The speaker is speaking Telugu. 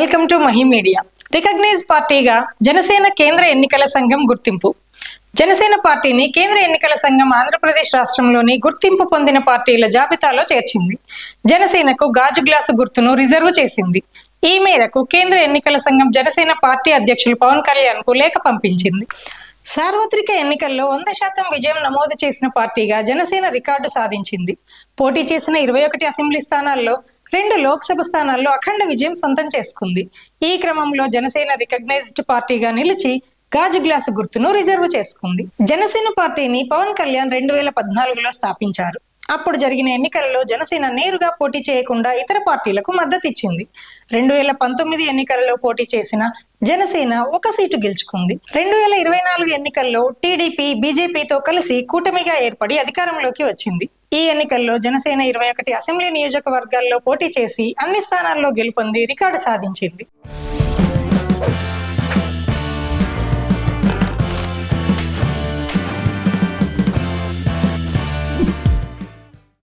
Welcome to Mahi media. Recognize పార్టీగా జనసేన కేంద్ర ఎన్నికల సంఘం గుర్తింపు. జనసేన పార్టీని కేంద్ర ఎన్నికల సంఘం ఆంధ్రప్రదేశ్ రాష్ట్రంలోని గుర్తింపు పొందిన పార్టీల జాబితాలో చేర్చింది. జనసేనకు గాజు గ్లాసు గుర్తును రిజర్వ్ చేసింది. ఈ మేరకు కేంద్ర ఎన్నికల సంఘం జనసేన పార్టీ అధ్యక్షులు పవన్ కళ్యాణ్కు లేఖ పంపించింది. సార్వత్రిక ఎన్నికల్లో వంద శాతం విజయం నమోదు చేసిన పార్టీగా జనసేన రికార్డు సాధించింది. పోటీ చేసిన ఇరవై ఒకటి అసెంబ్లీ స్థానాల్లో రెండు లోక్సభ స్థానాల్లో అఖండ విజయం సొంతం చేసుకుంది. ఈ క్రమంలో జనసేన రికగ్నైజ్డ్ పార్టీగా నిలిచి గాజు గ్లాసు గుర్తును రిజర్వ్ చేసుకుంది. జనసేన పార్టీని పవన్ కళ్యాణ్ రెండు వేల పద్నాలుగులో స్థాపించారు. అప్పుడు జరిగిన ఎన్నికలలో జనసేన నేరుగా పోటీ చేయకుండా ఇతర పార్టీలకు మద్దతు ఇచ్చింది రెండు వేల పంతొమ్మిది ఎన్నికలలో పోటీ చేసిన జనసేన ఒక సీటు గెలుచుకుంది. రెండు వేల ఇరవై నాలుగు ఎన్నికల్లో టీడీపీ బీజేపీతో కలిసి కూటమిగా ఏర్పడి అధికారంలోకి వచ్చింది. ఈ ఎన్నికల్లో జనసేన ఇరవై ఒకటి అసెంబ్లీ నియోజకవర్గాల్లో పోటీ చేసి అన్ని స్థానాల్లో గెలుపొంది రికార్డు సాధించింది.